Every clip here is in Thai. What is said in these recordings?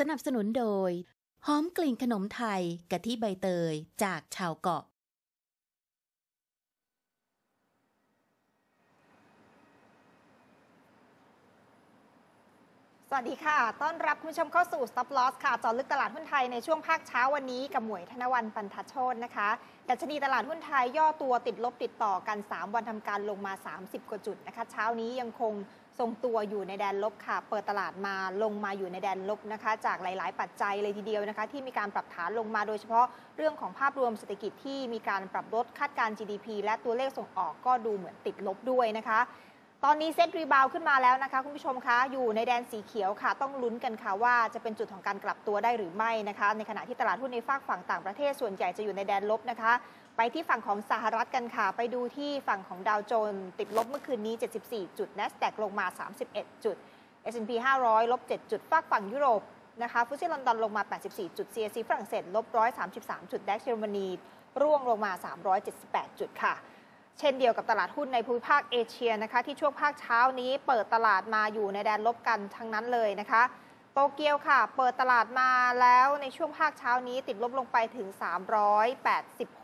สนับสนุนโดย หอมกลิ่นขนมไทยกะทิใบเตยจากชาวเกาะ สวัสดีค่ะ ต้อนรับคุณผู้ชมเข้าสู่ Stop Loss ค่ะ จอลึกตลาดหุ้นไทยในช่วงภาคเช้าวันนี้กับหมวยธนวันปันทัชโชนนะคะดัชนีตลาดหุ้นไทยย่อตัวติดลบติดต่อกัน 3 วันทำการลงมา 30 กว่าจุดนะคะ เช้านี้ยังคงทรงตัวอยู่ในแดนลบค่ะ เปิดตลาดมาลงมาอยู่ในแดนลบนะคะ จากหลาย ๆ ปัจจัยเลยทีเดียวนะคะ ที่มีการปรับฐานลงมาโดยเฉพาะเรื่องของภาพรวมเศรษฐกิจที่มีการปรับลดคาดการณ์ GDP และตัวเลขส่งออกก็ดูเหมือนติดลบด้วยนะคะ ตอนนี้เซตรีบาวขึ้นมาแล้วนะคะ คุณผู้ชมคะอยู่ในแดนสีเขียวค่ะ ต้องลุ้นกันค่ะว่าจะเป็นจุดของการกลับตัวได้หรือไม่นะคะ ในขณะที่ตลาดหุ้นในฝากฝั่งต่างประเทศส่วนใหญ่จะอยู่ในแดนลบนะคะ ไปที่ฝั่งของสหรัฐกันค่ะ ไปดูที่ฝั่งของดาวโจนส์ติดลบเมื่อคืนนี้ 74 จุด NASDAQ ลงมา 31 จุด S&P 500 ลบ 7 จุดฝากฝั่งยุโรปนะคะฟุตซีลอนดอนลงมา 84 จุด CAC ฝรั่งเศสลบ 133 จุด DAX เยอรมนีร่วงลงมา 378 จุดค่ะ เช่นเดียวกับตลาดหุ้นในภูมิภาคเอเชียนะคะ ที่ช่วงภาคเช้านี้เปิดตลาดมาอยู่ในแดนลบกันทั้งนั้นเลยนะคะ โตเกียวค่ะ เปิดตลาดมาแล้วในช่วงภาคเช้านี้ติดลบลงไปถึง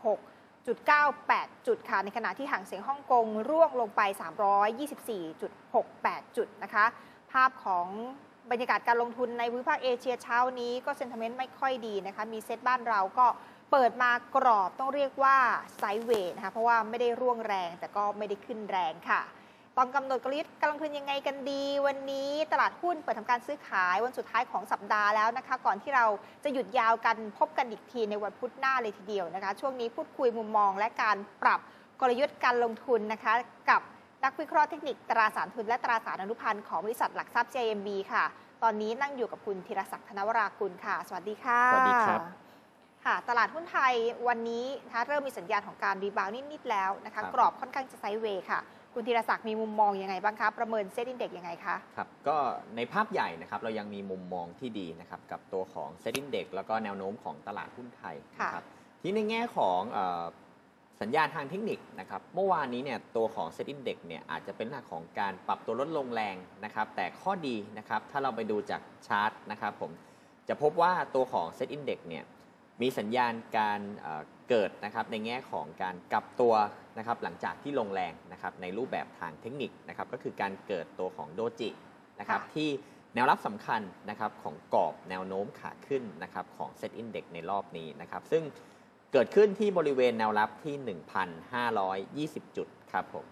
386.98 จุดค่ะ ในขณะที่ห่างเสียงฮ่องกงร่วงลงไป 324.68 จุดนะคะ ภาพของบรรยากาศการลงทุนในภูมิภาคเอเชียเช้านี้ก็เซน t เมนต์ไม่ค่อยดีนะคะ มีเซตบ้านเราก็ เปิดมากรอบต้องเรียกว่าไซเวย์นะคะเพราะว่าไม่ได้ร่วงแรงแต่ก็ไม่ได้ขึ้นแรงค่ะตอนกำหนดกลยุทธ์การลงทุนยังไงกันดี วันนี้ตลาดหุ้นเปิดทำการซื้อขายวันสุดท้ายของสัปดาห์แล้วนะคะ ก่อนที่เราจะหยุดยาวกันพบกันอีกทีในวันพุธหน้าเลยทีเดียวนะคะ ช่วงนี้พูดคุยมุมมอง และการปรับกลยุทธ์การลงทุนนะคะ กับนักวิเคราะห์เทคนิคตราสารทุนและตราสารอนุพันธ์ของบริษัทหลักทรัพย์ JMB ค่ะ ตอนนี้นั่งอยู่กับคุณธีรศักดิ์ธนวรากุลค่ะ สวัสดีค่ะสวัสดีครับ ค่ะตลาดหุ้นไทยวันนี้นะคะเริ่มมีสัญญาณของการรีบาวด์นิดๆแล้วนะคะครับกรอบค่อนข้างจะไซด์เวย์ค่ะ คุณธีรศักดิ์มีมุมมองยังไงบ้างคะประเมินเซ็ตอินเด็กยังไงคะครับก็ในภาพใหญ่นะครับเรายังมีมุมมองที่ดีนะครับกับตัวของเซ็ตอินเด็กแล้วก็แนวโน้มของตลาดหุ้นไทยค่ะนะครับที่ในแง่ของเออสัญญาณทางเทคนิคนะครับเมื่อวานนี้เนี่ยตัวของเซ็ตอินเด็กเนี่ยอาจจะเป็นเรื่องของการปรับตัวลดลงแรงนะครับแต่ข้อดีนะครับถ้าเราไปดูจากชาร์ตนะครับผมจะพบว่าตัวของเซ็ตอินเด็กเนี่ย มีสัญญาณการเอ่อเกิดนะครับในแง่ของการกลับตัวนะครับหลังจากที่ลงแรงนะครับในรูปแบบทางเทคนิคนะครับก็คือการเกิดตัวของโดจินะครับค่ะที่แนวรับสำคัญนะครับของกรอบแนวโน้มขาขึ้นนะครับของเซตอินเด็กในรอบนี้นะครับซึ่งเกิดขึ้นที่บริเวณแนวรับที่ 1,520 จุดครับผม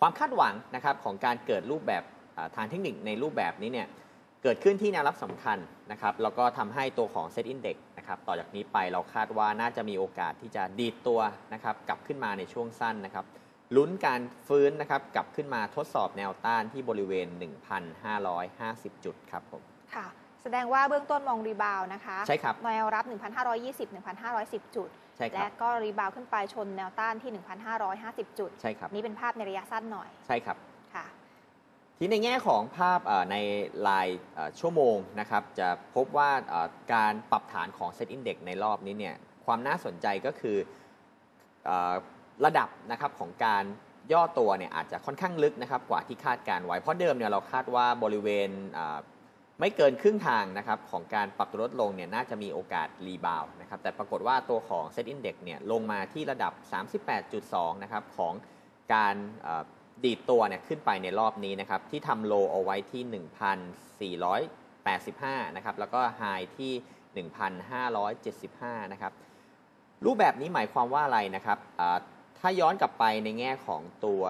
ความคาดหวังนะครับของการเกิดรูปแบบอ่าทางเทคนิคในรูปแบบนี้เนี่ยเกิดขึ้นที่แนวรับสำคัญนะครับแล้วก็ทำให้ตัวของเซตอินเด็ก นะครับต่อจากนี้ไปเราคาดว่าน่าจะมีโอกาสที่จะดีดตัวนะครับกลับขึ้นมาในช่วงสั้นนะครับลุ้นการฟื้นนะครับกลับขึ้นมาทดสอบแนวต้านที่บริเวณ 1,550 จุดครับผมค่ะ แสดงว่าเบื้องต้นมองรีบาวด์นะคะใช่ครับแนวรับ 1,520 1,510 จุดใช่ครัและบก็รีบาวด์ขึ้นไปชนแนวต้านที่ 1,550 จุดใช่ครับนี่เป็นภาพในระยะสั้นหน่อยใช่ครับค่ะ ที่ในแง่ของภาพในรายชั่วโมงนะครับจะพบว่าการปรับฐานของ Set Index ในรอบนี้เนี่ยความน่าสนใจก็คืออระดับนะครับของการย่อตัวเนี่ยอาจจะค่อนข้างลึกนะครับกว่าที่คาดการไว้ เพราะเดิมเนี่ยเราคาดว่าบริเวณไม่เกินครึ่งทางนะครับของการปรับตัวลดลงเนี่ยน่าจะมีโอกาสรีบาวด์นะครับแต่ปรากฏว่าตัวของ Set Index เนี่ยลงมาที่ระดับ 38.2 นะครับของการ ดีดตัวเนี่ยขึ้นไปในรอบนี้นะครับ ที่ทำโลเอาไว้ที่ 1,485 นะครับ แล้วก็ไฮที่ 1,575 นะครับ รูปแบบนี้หมายความว่าอะไรนะครับอ่าถ้าย้อนกลับไปในแง่ของตัว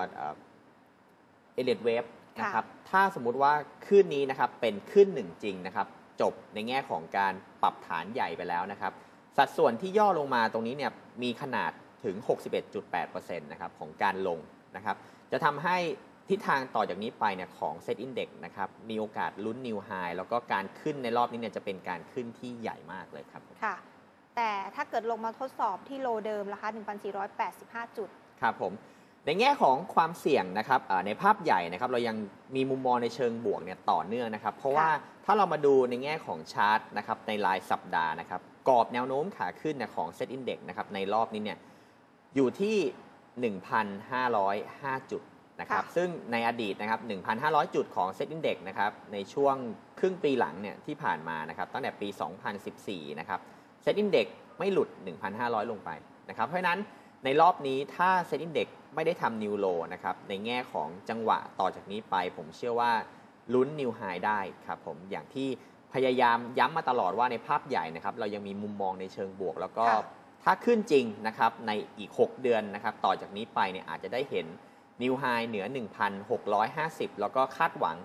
เอเลดเวฟนะครับ ถ้าสมมุติว่าขึ้นนี้นะครับเป็นขึ้นหนึ่งจริงนะครับ จบในแง่ของการปรับฐานใหญ่ไปแล้วนะครับ สัดส่วนที่ย่อลงมาตรงนี้เนี่ยมีขนาดถึง 61.8%นะครับของการลงนะครับ จะทำให้ทิศทางต่อจากนี้ไปเนี่ยของ Set Index นะครับ มีโอกาสลุ้น New High แล้วก็การขึ้นในรอบนี้เนี่ยจะเป็นการขึ้นที่ใหญ่มากเลยครับ ค่ะ แต่ถ้าเกิดลงมาทดสอบที่โลเดิมราคา1,485 จุด ครับผม ในแง่ของความเสี่ยงนะครับอ่าในภาพใหญ่นะครับ เรายังมีมุมมองในเชิงบวกเนี่ยต่อเนื่องนะครับ เพราะว่าถ้าเรามาดูในแง่ของชาร์ตนะครับในรายสัปดาห์นะครับกรอบแนวโน้มขาขึ้นเนี่ยของ Set Index นะครับในรอบนี้เนี่ยอยู่ที่ 1,505 จุดนะครับค่ะซึ่งในอดีตนะครับ 1,500 จุดของ Set Index นะครับในช่วงครึ่งปีหลังเนี่ยที่ผ่านมานะครับตั้งแต่ปี 2014 นะครับ Set Index ไม่หลุด 1,500 ลงไปนะครับเพราะฉะนั้นในรอบนี้ถ้า Set Index ไม่ได้ทำ New Low นะครับในแง่ของจังหวะต่อจากนี้ไป ผมเชื่อว่าลุ้น New High ได้ครับผมอย่างที่พยายามย้ำมาตลอดว่าในภาพใหญ่นะครับเรายังมีมุมมองในเชิงบวก แล้วก็ค่ะ ถ้าขึ้นจริงนะครับในอีก 6 เดือนนะครับต่อจากนี้ไปเนี่ยอาจจะได้เห็นนิวไฮเหนือ 1,650 แล้วก็คาดหวัง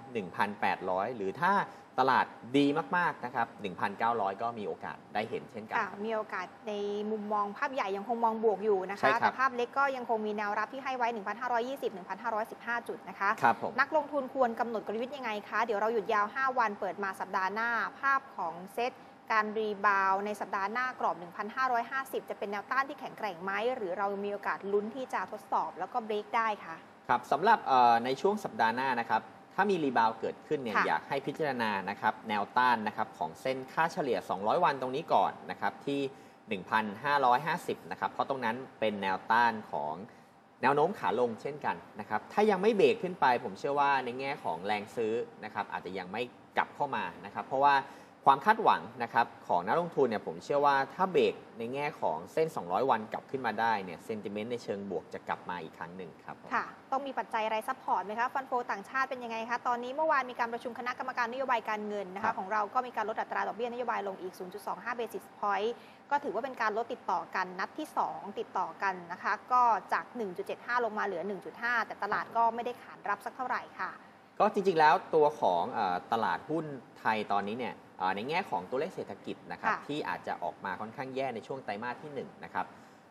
1,800 หรือถ้าตลาดดีมาก ๆ นะครับ 1,900 ก็มีโอกาสได้เห็นเช่นกันค่ะครับมีโอกาสในมุมมองภาพใหญ่ยังคงมองบวกอยู่นะใช่คะครัแต่บภาพเล็กก็ยังคงมีแนวรับที่ให้ไว้ 1,520 1,515 จุดนะคะครับผมนักลงทุนควรกำหนดกลยุทธ์ยังไงคะ เดี๋ยวเราหยุดยาว 5 วันเปิดมาสัปดาห์หน้าภาพของเซต การรีบาวด์ในสัปดาห์หน้ากรอบ 1,550 จะเป็นแนวต้านที่แข็งแกร่งไหม หรือเรามีโอกาสลุ้นที่จะทดสอบแล้วก็เบรกได้คะครับสำหรับเอ่อในช่วงสัปดาห์หน้านะครับถ้ามีรีบาวด์เกิดขึ้นเนี่ยค่ะอยากให้พิจารณานะครับแนวต้านนะครับของเส้นค่าเฉลี่ย 200 วันตรงนี้ก่อนนะครับที่ 1,550 นะครับเพราะตรงนั้นเป็นแนวต้านของแนวโน้มขาลงเช่นกันนะครับ ถ้ายังไม่เบรกขึ้นไปผมเชื่อว่าในแง่ของแรงซื้อนะครับอาจจะยังไม่กลับเข้ามานะครับ เพราะว่า ความคาดหวังนะครับของนักลงทุนเนี่ยผมเชื่อว่าถ้าเบรกในแง่ของเส้น 200 วันกลับขึ้นมาได้เนี่ยเซนติเมนต์ในเชิงบวกจะกลับมาอีกครั้งหนึ่งครับผมค่ะ ต้องมีปัจจัยอะไรซัพพอร์ตไหมคะฟันโฟต่างชาติเป็นยังไงคะ ตอนนี้เมื่อวานมีการประชุมคณะกรรมการนโยบายการเงินนะครัคะบของเราก็มีการลดอัตราดอกเบี้ยนโยบายลงอีก 0.25 basis point ก็ถือว่าเป็นการลดติดต่อกันนัดที่ 2 ติดต่อกันนะคะ ก็จาก 1.75 ลงมาเหลือ 1.5 แต่ตลาดก็ไม่ได้ขานรับสักเท่าไหร่ค่ะ ก็จริงๆแล้วตัวของเออตลาดหุ้นไทยตอนนี้เนี่ยเอ่อ ในแง่ของตัวเลขเศรษฐกิจนะครับค่ะที่อาจจะออกมาค่อนข้างแย่ในช่วงไตรมาสที่1นะครับ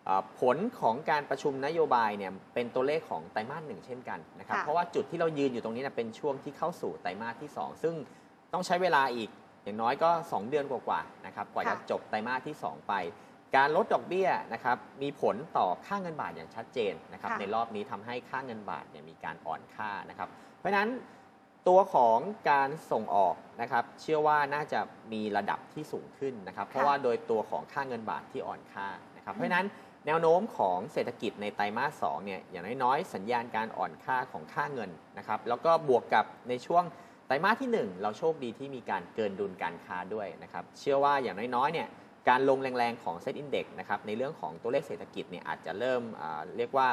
เอ่อผลของการประชุมนโยบายเนี่ยเป็นตัวเลขของไตรมาสหนึ่งเช่นกันนะครับค่ะเพราะว่าจุดที่เรายืนอยู่ตรงนี้เนยเป็นช่วงที่เข้าสู่ไตรมาสที่ 2 ซึ่งต้องใช้เวลาอีกอย่างน้อยก็ 2 เดือนกว่าๆนะครับกว่าจะค่ะจบไตรมาสที่ 2 ไป การลดดอกเบี้ยนะครับมีผลต่อค่าเงินบาทอย่างชัดเจนนะครับค่ะในรอบนี้ทำให้ค่าเงินบาทเนี่ยมีการอ่อนค่านะครับเพราะฉะนั้น ตัวของการส่งออกนะครับ เชื่อว่าน่าจะมีระดับที่สูงขึ้นนะครับ เพราะว่าโดยตัวของค่าเงินบาทที่อ่อนค่านะครับ เพราะฉะนั้นแนวโน้มของเศรษฐกิจในไตรมาส2เนี่ยอย่างน้อยๆ สัญญาณการอ่อนค่าของค่าเงินนะครับ แล้วก็บวกกับในช่วงไตรมาสที่ 1 เราโชคดีที่มีการเกินดุลการค้าด้วยนะครับ เชื่อว่าอย่างน้อยๆเนี่ยการลงแรงๆของเซ็ตอินเด็กนะครับในเรื่องของตัวเลขเศรษฐกิจเนี่ยอาจจะเริ่มอ่าเรียกว่า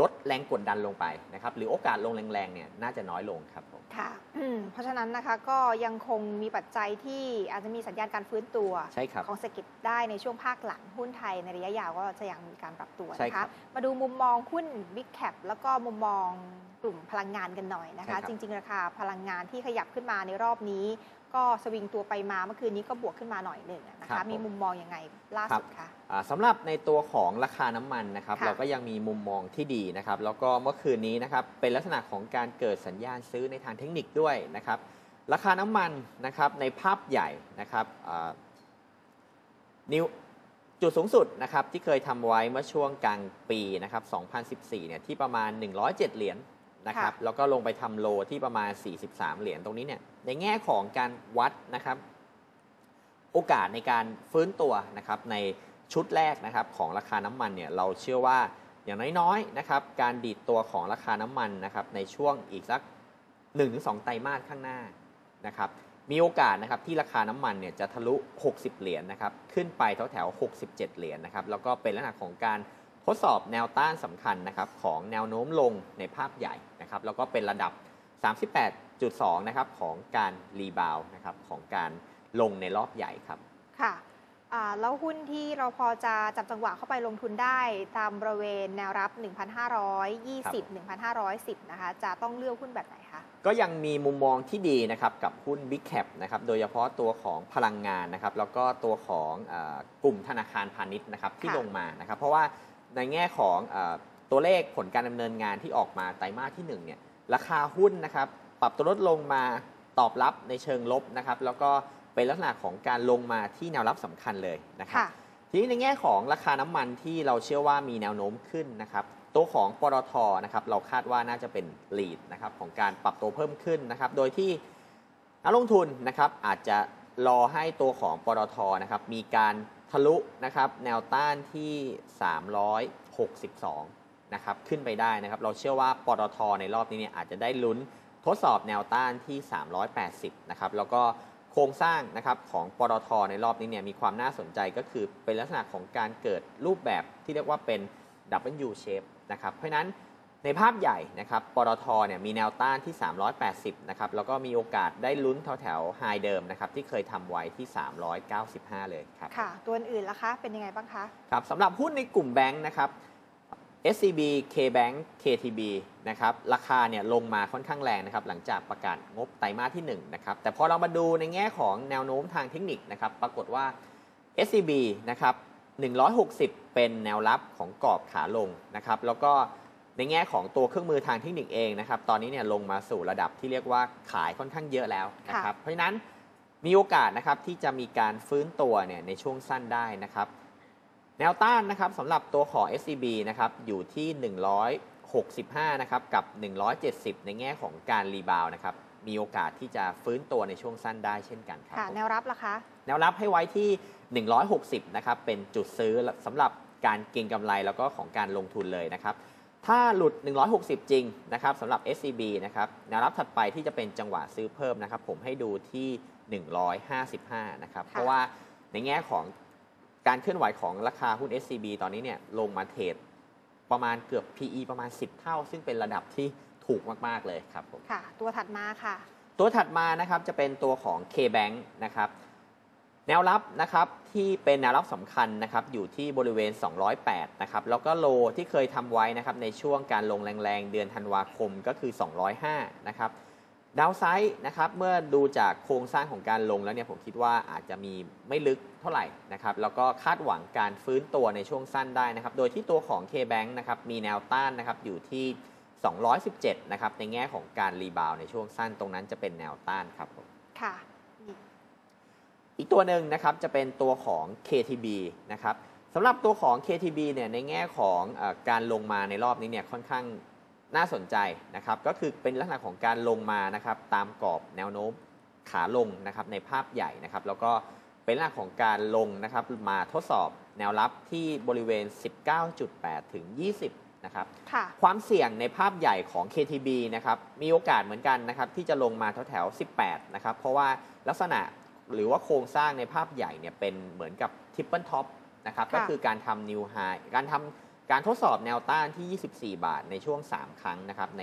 ลดแรงกดดันลงไปนะครับหรือโอกาสลงแรงๆเนี่ยน่าจะน้อยลงครับผมค่ะอืมเพราะฉะนั้นนะคะก็ยังคงมีปัจจัยที่อาจจะมีสัญญาณการฟื้นตัวใช่ครับของเศรษฐกิจได้ในช่วงภาคหลังหุ้นไทยในระยะยาวก็จะยังมีการปรับตัวใช่นะครัคะบมาดูมุมมองหุ้น Big Cap แล้วก็มุมมองกลุ่มพลังงานกันหน่อยนะใช่ครัคะบจริง ๆ ราคาพลังงานที่ขยับขึ้นมาในรอบนี้ ก็สวิงตัวไปมาเมื่อคืนนี้ก็บวกขึ้นมาหน่อยหนึ่งนะครัคะ บผม มีมุมมองยังไงล่าสุดคะ อ่าสำหรับในตัวของราคาน้ำมันนะครับ ค่ะเราก็ยังมีมุมมองที่ดีนะครับ แล้วก็เมื่อคืนนี้นะครับ เป็นลักษณะของการเกิดสัญญาณซื้อในทางเทคนิคด้วยนะครับ ราคาน้ำมันนะครับในภาพใหญ่นะครับอ่านิวจุดสูงสุดนะครับที่เคยทำไว้เมื่อช่วงกลางปีนะครับ 2014 เนี่ยที่ประมาณ 107 เหรียญนะครับ ค่ะ แล้วก็ลงไปทำโลที่ประมาณ 43 เหรียญตรงนี้เนี่ย ในแง่ของการวัดนะครับ โอกาสในการฟื้นตัวนะครับในชุดแรกนะครับของราคาน้ำมันเนี่ยเราเชื่อว่าอย่างน้อยๆนะครับการดีดตัวของราคาน้ำมันนะครับในช่วงอีกสัก 1-2 ไตรมาสข้างหน้านะครับมีโอกาสนะครับที่ราคาน้ำมันเนี่ยจะทะลุ 60 เหรียญนะครับขึ้นไปแถวแถว67 เหรียญนะครับแล้วก็เป็นลักษณะของการทดสอบแนวต้านสำคัญนะครับของแนวโน้มลงในภาพใหญ่นะครับแล้วก็เป็นระดับ 38.2นะครับของการรีบาวนะครับของการลงในรอบใหญ่ครับค่ะอ่าแล้วหุ้นที่เราพอจะจับจังหวะเข้าไปลงทุนได้ตามบริเวณแนวรับ 1,520 1,510 นะคะ จะต้องเลือกหุ้นแบบไหนคะ ก็ยังมีมุมมองที่ดีนะครับกับหุ้น Big Cap นะครับ โดยเฉพาะตัวของพลังงานนะครับ แล้วก็ตัวของเออกลุ่มธนาคารพาณิชย์นะครับที่ค่ะลงมานะครับ เพราะว่าในแง่ของเออตัวเลขผลการดำเนินงานที่ออกมาไตรมาสที่1เนี่ยราคาหุ้นนะครับ ปรับตัวลดลงมาตอบรับในเชิงลบนะครับ แล้วก็เป็นลักษณะของการลงมาที่แนวรับสำคัญเลยนะครับค่ะทีนี้ในแง่ของราคาน้ำมันที่เราเชื่อว่ามีแนวโน้มขึ้นนะครับตัวของปตทนะครับเราคาดว่าน่าจะเป็นลีดนะครับของการปรับตัวเพิ่มขึ้นนะครับ โดยที่นักลงทุนนะครับอาจจะรอให้ตัวของปตทนะครับมีการทะลุนะครับแนวต้านที่ 362นะครับขึ้นไปได้นะครับ เราเชื่อว่าปตทในรอบนี้เนี่ยอาจจะได้ลุ้น ทดสอบแนวต้านที่ 380 นะครับ แล้วก็โครงสร้างนะครับของปตทในรอบนี้เนี่ยมีความน่าสนใจก็คือเป็นลักษณะของการเกิดรูปแบบที่เรียกว่าเป็น W shape นะครับ เพราะฉะนั้นในภาพใหญ่นะครับ ปตทเนี่ยมีแนวต้านที่ 380 นะครับ แล้วก็มีโอกาสได้ลุ้นแถวแถวไฮเดิมนะครับที่เคยทำไว้ที่ 395 เลยครับ ค่ะ ตัวอื่นล่ะคะ เป็นยังไงบ้างคะ ครับสำหรับหุ้นในกลุ่มแบงค์นะครับ SCB KBank KTB นะครับราคาเนี่ยลงมาค่อนข้างแรงนะครับหลังจากประกาศงบไตรมาสที่1นะครับแต่พอเรามาดูในแง่ของแนวโน้มทางเทคนิคนะครับปรากฏว่า SCB นะครับ160 เป็นแนวรับของกรอบขาลงนะครับแล้วก็ในแง่ของตัวเครื่องมือทางเทคนิคเองนะครับตอนนี้เนี่ยลงมาสู่ระดับที่เรียกว่าขายค่อนข้างเยอะแล้วนะครับเพราะฉะนั้นมีโอกาสนะครับที่จะมีการฟื้นตัวเนี่ยในช่วงสั้นได้นะครับ แนวต้านนะครับสำหรับตัวของ SCB นะครับอยู่ที่ 165 นะครับกับ 170 ในแง่ของการรีบาวด์นะครับมีโอกาสที่จะฟื้นตัวในช่วงสั้นได้เช่นกันครับค่ะผมแนวรับล่ะคะ แนวรับให้ไว้ที่ 160 นะครับเป็นจุดซื้อสำหรับการเก็งกำไรแล้วก็ของการลงทุนเลยนะครับถ้าหลุด 160 จริงนะครับสำหรับ SCB นะครับแนวรับถัดไปที่จะเป็นจังหวะซื้อเพิ่มนะครับผมให้ดูที่ 155 นะครับเพราะว่าในแง่ของ การเคลื่อนไหวของราคาหุ้น SCB ตอนนี้เนี่ยลงมาเทรดประมาณเกือบ PE ประมาณ 10 เท่า ซึ่งเป็นระดับที่ถูกมาก ๆ เลยครับผมค่ะ ตัวถัดมาค่ะ ตัวถัดมานะครับจะเป็นตัวของ K-Bank นะครับแนวรับนะครับที่เป็นแนวรับสำคัญนะครับอยู่ที่บริเวณ 208 นะครับแล้วก็โลที่เคยทำไว้นะครับในช่วงการลงแรงๆ เดือนธันวาคมก็คือ 205 นะครับ ดาวไซด์นะครับเมื่อดูจากโครงสร้างของการลงแล้วเนี่ยผมคิดว่าอาจจะมีไม่ลึกเท่าไหร่นะครับแล้วก็คาดหวังการฟื้นตัวในช่วงสั้นได้นะครับโดยที่ตัวของ K-Bank นะครับมีแนวต้านนะครับอยู่ที่ 217 นะครับในแง่ของการรีบาวด์ในช่วงสั้นตรงนั้นจะเป็นแนวต้านครับผมค่ะอีกอีกตัวหนึ่งนะครับจะเป็นตัวของ KTB นะครับสำหรับตัวของ KTB เนี่ยในแง่ของเออการลงมาในรอบนี้เนี่ยค่อนข้าง น่าสนใจนะครับ ก็คือเป็นลักษณะของการลงมานะครับ ตามกรอบแนวโน้มขาลงนะครับในภาพใหญ่นะครับ แล้วก็เป็นลักษณะของการลงนะครับมาทดสอบแนวรับที่บริเวณ 19.8 ถึง 20 นะครับค่ะความเสี่ยงในภาพใหญ่ของ KTB นะครับ มีโอกาสเหมือนกันนะครับ ที่จะลงมาแถวๆ 18 นะครับ เพราะว่าลักษณะหรือว่าโครงสร้างในภาพใหญ่เนี่ยเป็นเหมือนกับทิปเปิลท็อปนะครับค่ะก็คือการทำนิวไฮการทำ การทดสอบแนวต้านที่ 24 บาทในช่วง 3 ครั้งนะครับใน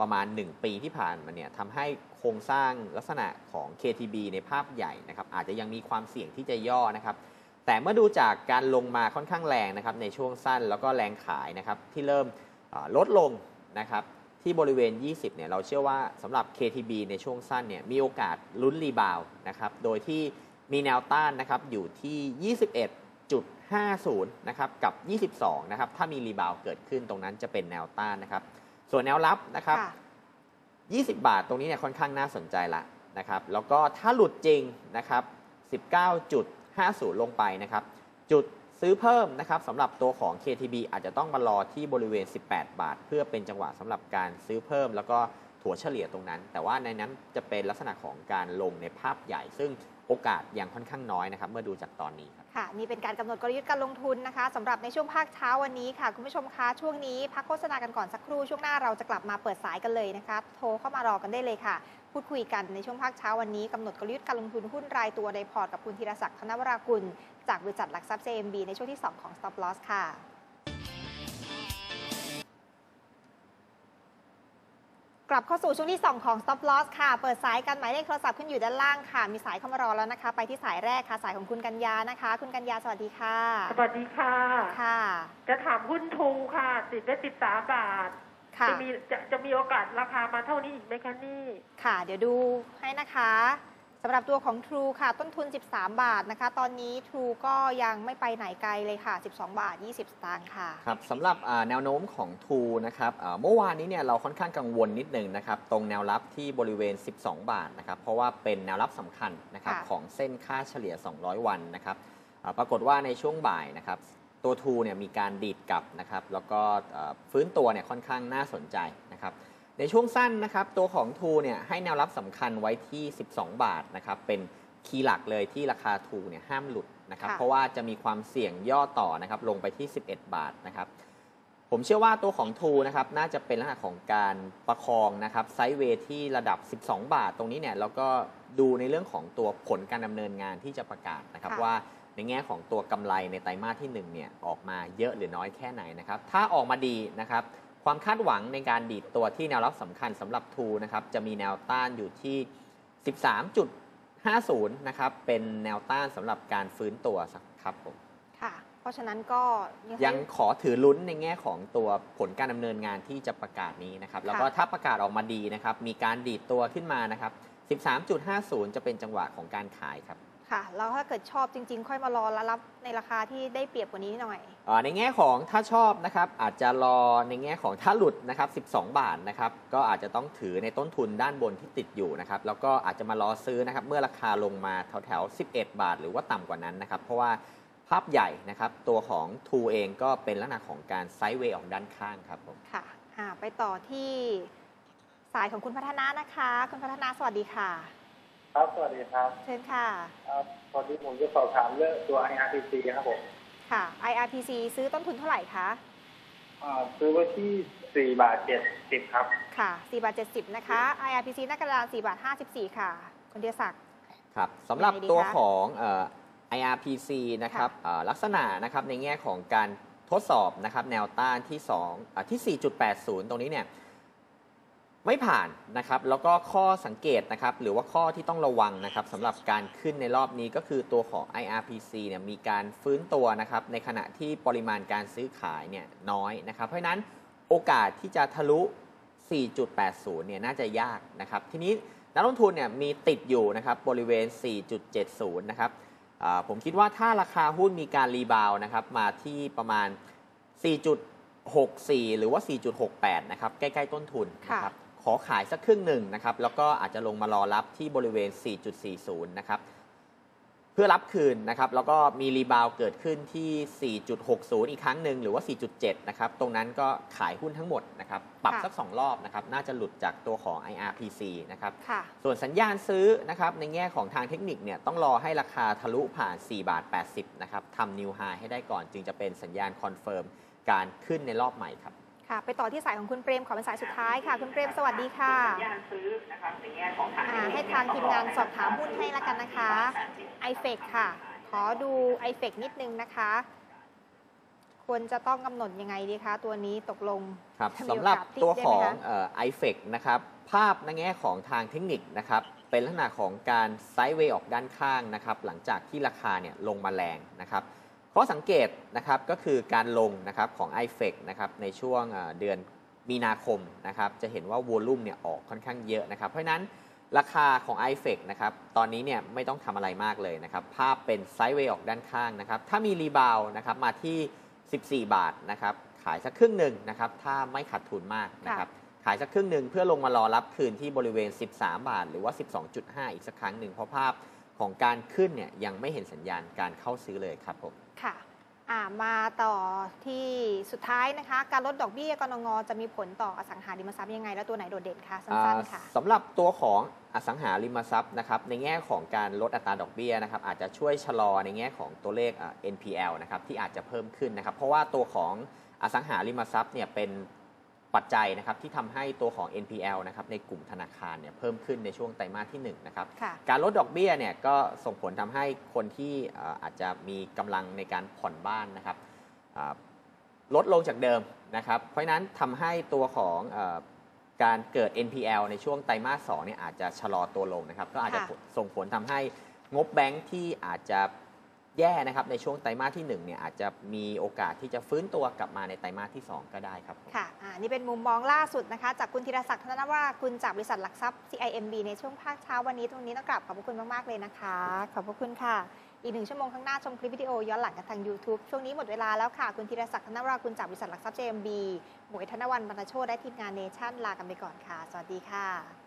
ประมาณ 1 ปีที่ผ่านมาเนี่ยทำให้โครงสร้างลักษณะของ KTB ในภาพใหญ่นะครับอาจจะยังมีความเสี่ยงที่จะย่อนะครับแต่เมื่อดูจากการลงมาค่อนข้างแรงนะครับในช่วงสั้นแล้วก็แรงขายนะครับที่เริ่มลดลงนะครับที่บริเวณ 20 เนี่ยเราเชื่อว่าสำหรับ KTB ในช่วงสั้นเนี่ยมีโอกาสลุ้นรีบาวด์นะครับโดยที่มีแนวต้านนะครับอยู่ที่ 21.5 21.50นะครับกับ 22นะครับถ้ามีรีบาวด์เกิดขึ้นตรงนั้นจะเป็นแนวต้านนะครับ ส่วนแนวรับนะครับค่ะ20 บาทตรงนี้เนี่ยค่อนข้างน่าสนใจละนะครับแล้วก็ถ้าหลุดจริงนะครับ19.50 ลงไปนะครับ จุดซื้อเพิ่มนะครับสำหรับตัวของ KTB อาจจะต้องมารอที่บริเวณ 18 บาท เพื่อเป็นจังหวะสำหรับการซื้อเพิ่ม แล้วก็ ถั่วเฉลี่ยตรงนั้น แต่ว่าในนั้นจะเป็นลักษณะของการลงในภาพใหญ่ ซึ่งโอกาสยังค่อนข้างน้อยนะครับ เมื่อดูจากตอนนี้ครับค่ะ นี่เป็นการกำหนดกลยุทธ์การลงทุนนะคะสำหรับในช่วงภาคเช้าวันนี้ค่ะ คุณผู้ชมคะช่วงนี้พักโฆษณากันก่อนสักครู่ช่วงหน้าเราจะกลับมาเปิดสายกันเลยนะคะ โทรเข้ามารอกันได้เลยค่ะ พูดคุยกันในช่วงภาคเช้าวันนี้กำหนดกลยุทธ์การลงทุนหุ้นรายตัวในพอร์ตกับคุณธีรศักดิ์ธนวรากุลจากบริษัทหลักทรัพย์ JMB ในช่วงที่ 2 ของ Stop Loss ค่ะ กลับเข้าสู่ช่วงที่ 2 ของ Stop Loss ค่ะ เปิดสายกันหมายเลขโทรศัพท์ขึ้นอยู่ด้านล่างค่ะ มีสายเข้ามารอแล้วนะคะ ไปที่สายแรกค่ะ สายของคุณกัญญานะคะ คุณกัญญาสวัสดีค่ะ สวัสดีค่ะ ค่ะ จะถามหุ้นทูค่ะ ติดได้ติดสามบาท ค่ะ จะมีจะจะมีโอกาสราคามาเท่านี้อีกไหมคะนี่ ค่ะ เดี๋ยวดูให้นะคะ สำหรับตัวของ True ค่ะ ต้นทุน 13 บาทนะคะ ตอนนี้ True ก็ยังไม่ไปไหนไกลเลยค่ะ 12 บาท 20 สตางค์ค่ะ ครับสำหรับอ่าแนวโน้มของทูนะครับอ่าเมื่อวานนี้เนี่ยเราค่อนข้างกังวลนิดนึงนะครับ ตรงแนวรับที่บริเวณ 12 บาทนะครับ เพราะว่าเป็นแนวรับสำคัญนะครับค่ะของเส้นค่าเฉลี่ย 200 วันนะครับอ่าปรากฏว่าในช่วงบ่ายนะครับตัวทูเนี่ยมีการดีดกลับนะครับ แล้วก็อ่าฟื้นตัวเนี่ยค่อนข้างน่าสนใจนะครับ ในช่วงสั้นนะครับตัวของทูเนี่ยให้แนวรับสำคัญไว้ที่ 12 บาทนะครับเป็นคีย์หลักเลยที่ราคาทูเนี่ยห้ามหลุดนะครับค่ะ เพราะว่าจะมีความเสี่ยงย่อต่อนะครับลงไปที่ 11 บาทนะครับผมเชื่อว่าตัวของทูนะครับน่าจะเป็นลักษณะของการประคองนะครับไซด์เวย์ที่ระดับ 12 บาทตรงนี้เนี่ยแล้วก็ดูในเรื่องของตัวผลการดำเนินงานที่จะประกาศนะครับค่ะ ว่าในแง่ของตัวกำไรในไตรมาสที่1เนี่ยออกมาเยอะหรือน้อยแค่ไหนนะครับถ้าออกมาดีนะครับ ความคาดหวังในการดีดตัวที่แนวรับสำคัญสำหรับทูนะครับจะมีแนวต้านอยู่ที่ 13.50 นะครับเป็นแนวต้านสำหรับการฟื้นตัวครับผมค่ะ เพราะฉะนั้นก็ให้ยังขอถือลุ้นในแง่ของตัวผลการดำเนินงานที่จะประกาศนี้นะครับ แล้วก็ถ้าประกาศออกมาดีนะครับ มีการดีดตัวขึ้นมานะครับ 13.50 จะเป็นจังหวะของการขายครับ ค่ะแล้วถ้าเกิดชอบจริง ๆ ค่อยมารอแล้วรับในราคาที่ได้เปรียบกว่านี้หน่อยเอ่อในแง่ของถ้าชอบนะครับอาจจะรอในแง่ของถ้าหลุดนะครับ 12 บาทนะครับก็อาจจะต้องถือในต้นทุนด้านบนที่ติดอยู่นะครับแล้วก็อาจจะมารอซื้อนะครับเมื่อราคาลงมาแถวๆ11 บาท หรือว่าต่ำกว่านั้นนะครับ เพราะว่าภาพใหญ่นะครับตัวของทูเองก็เป็นลักษณะของการไซด์เวย์ออกด้านข้างครับผมค่ะอ่าไปต่อที่สายของคุณพัฒนานะคะ คุณพัฒนาสวัสดีค่ะ ครับ สวัสดีครับ เชิญค่ะครับตอนนี้ผมจะสอบถามเรื่องตัว IRPC ครับผม ค่ะ IRPC ซื้อต้นทุนเท่าไหร่คะอ่าซื้อไว้ที่4บาท70ครับ ค่ะ4บาท70นะคะ IRPC หน้ากระดาน4บาท54ค่ะคุณเดียศักดิ์ครับสำหรับยังไงดีตัวคะของเอ่อ IRPC นะครับเอ่อลักษณะนะครับในแง่ของการทดสอบนะครับแนวต้านที่2อะที่ 4.80 ตรงนี้เนี่ย ไม่ผ่านนะครับแล้วก็ข้อสังเกตนะครับหรือว่าข้อที่ต้องระวังนะครับสำหรับการขึ้นในรอบนี้ก็คือตัวของ IRPC เนี่ยมีการฟื้นตัวนะครับในขณะที่ปริมาณการซื้อขายเนี่ยน้อยนะครับ เพราะนั้นโอกาสที่จะทะลุ 4.80 เนี่ยน่าจะยากนะครับทีนี้นักลงทุนเนี่ยมีติดอยู่นะครับบริเวณ 4.70 นะครับผมคิดว่าถ้าราคาหุ้นมีการรีบาวด์นะครับมาที่ประมาณ 4.64 หรือว่า 4.68 นะครับใกล้ ๆ ต้นทุนนะครับ ขอขายสักครึ่งหนึ่งนะครับ แล้วก็อาจจะลงมารอรับที่บริเวณ 4.40 นะครับ เพื่อรับคืนนะครับ แล้วก็มีรีบาวด์เกิดขึ้นที่ 4.60 อีกครั้งหนึ่งหรือว่า 4.7 นะครับ ตรงนั้นก็ขายหุ้นทั้งหมดนะครับ ปรับค่ะสัก 2 รอบนะครับ น่าจะหลุดจากตัวของ IRPC นะครับค่ะส่วนสัญญาณซื้อนะครับ ในแง่ของทางเทคนิคเนี่ย ต้องรอให้ราคาทะลุผ่าน 4 บาท 80 นะครับ ทำนิวไฮให้ได้ก่อนจึงจะเป็นสัญญาณคอนเฟิร์มการขึ้นในรอบใหม่ครับ ค่ะ ไปต่อที่สายของคุณเปรมขอเป็นสายสุดท้ายค่ะ คุณเปรมสวัสดีค่ะสัญญาณซื้อนะครับในแง่ของทางอ่าให้ทางทีมงานสอบถามหุ้นให้ละกันนะคะไอเฟกค่ะ ขอดูไอเฟกนิดนึงนะคะควรจะต้องกำหนดยังไงดีคะ ตัวนี้ตกลงครับถ้ามีสำหรับโอกาสพลิกตัวได้ขไหมองคะไอเฟกนะครับ ภาพในแง่ของทางเทคนิคนะครับ เป็นลักษณะของการไซด์เวย์ออกด้านข้างนะครับ หลังจากที่ราคาเนี่ยลงมาแรงนะครับ ข้อสังเกตนะครับก็คือการลงนะครับของ i f e c นะครับในช่วงเดือนมีนาคมนะครับจะเห็นว่าวอลุ่มเนี่ยออกค่อนข้างเยอะนะครับ เพราะฉะนั้นราคาของ i f e c นะครับตอนนี้เนี่ยไม่ต้องทำอะไรมากเลยนะครับ ภาพเป็นไซด์เวย์ออกด้านข้างนะครับ ถ้ามีรีบาวนะครับมาที่ 14 บาทนะครับขายสักครึ่งหนึ่งนะครับถ้าไม่ขาดทุนมากนะครับขายสักครึ่งหนึ่งเพื่อลงมารอรับคืนที่บริเวณ 13 บาท หรือว่า 12.5 อีกสักครั้งหนึ่งเพราะภาพของการขึ้นเนี่ยยังไม่เห็นสัญญาณการเข้าซื้อเลยครับผม ค่ะมาต่อที่สุดท้ายนะคะ การลดดอกเบี้ยกนงจะมีผลต่ออสังหาริมทรัพย์ยังไง และตัวไหนโดดเด่นคะสั้นๆค่ะสำหรับตัวของอสังหาริมทรัพย์นะครับในแง่ของการลดอัตราดอกเบี้ยนะครับอาจจะช่วยชะลอในแง่ของตัวเลข NPL นะครับที่อาจจะเพิ่มขึ้นนะครับเพราะว่าตัวของอสังหาริมทรัพย์เนี่ยเป็น ปัจจัยนะครับที่ทำให้ตัวของ NPL นะครับในกลุ่มธนาคารเนี่ยเพิ่มขึ้นในช่วงไตรมาสที่1นะครับค่ะการลดดอกเบี้ยเนี่ยก็ส่งผลทำให้คนที่เอ่ออาจจะมีกำลังในการผ่อนบ้านนะครับอ่าลดลงจากเดิมนะครับเพราะฉะนั้นทำให้ตัวของเออการเกิด NPL ในช่วงไตรมาส2เนี่ยอาจจะชะลอตัวลงนะครับก็อาจจะค่ะส่งผลทำให้งบแบงค์ที่อาจจะ แย่นะครับในช่วงไตรมาสที่1เนี่ยอาจจะมีโอกาสที่จะฟื้นตัวกลับมาในไตรมาสที่ 2 ก็ได้ครับ ค่ะอ่านี่เป็นมุมมองล่าสุดนะคะ จากคุณธีรศักดิ์ธนวราคุณจากบริษัทหลักทรัพย์ CIMB ในช่วงภาคเช้าวันนี้ตรงนี้ต้องกราบขอบพระคุณมาก ๆ เลยนะคะ ขอบพระคุณค่ะ อีกหนึ่งชั่วโมงข้างหน้าชมคลิปวิดีโอย้อนหลังกันทาง YouTube ช่วงนี้หมดเวลาแล้วค่ะ คุณธีรศักดิ์ธนวราคุณจากบริษัทหลักทรัพย์ CIMB หมวยธนวันบรรณโชตและทีมงานเนชั่นลากันไปก่อนค่ะ สวัสดีค่ะ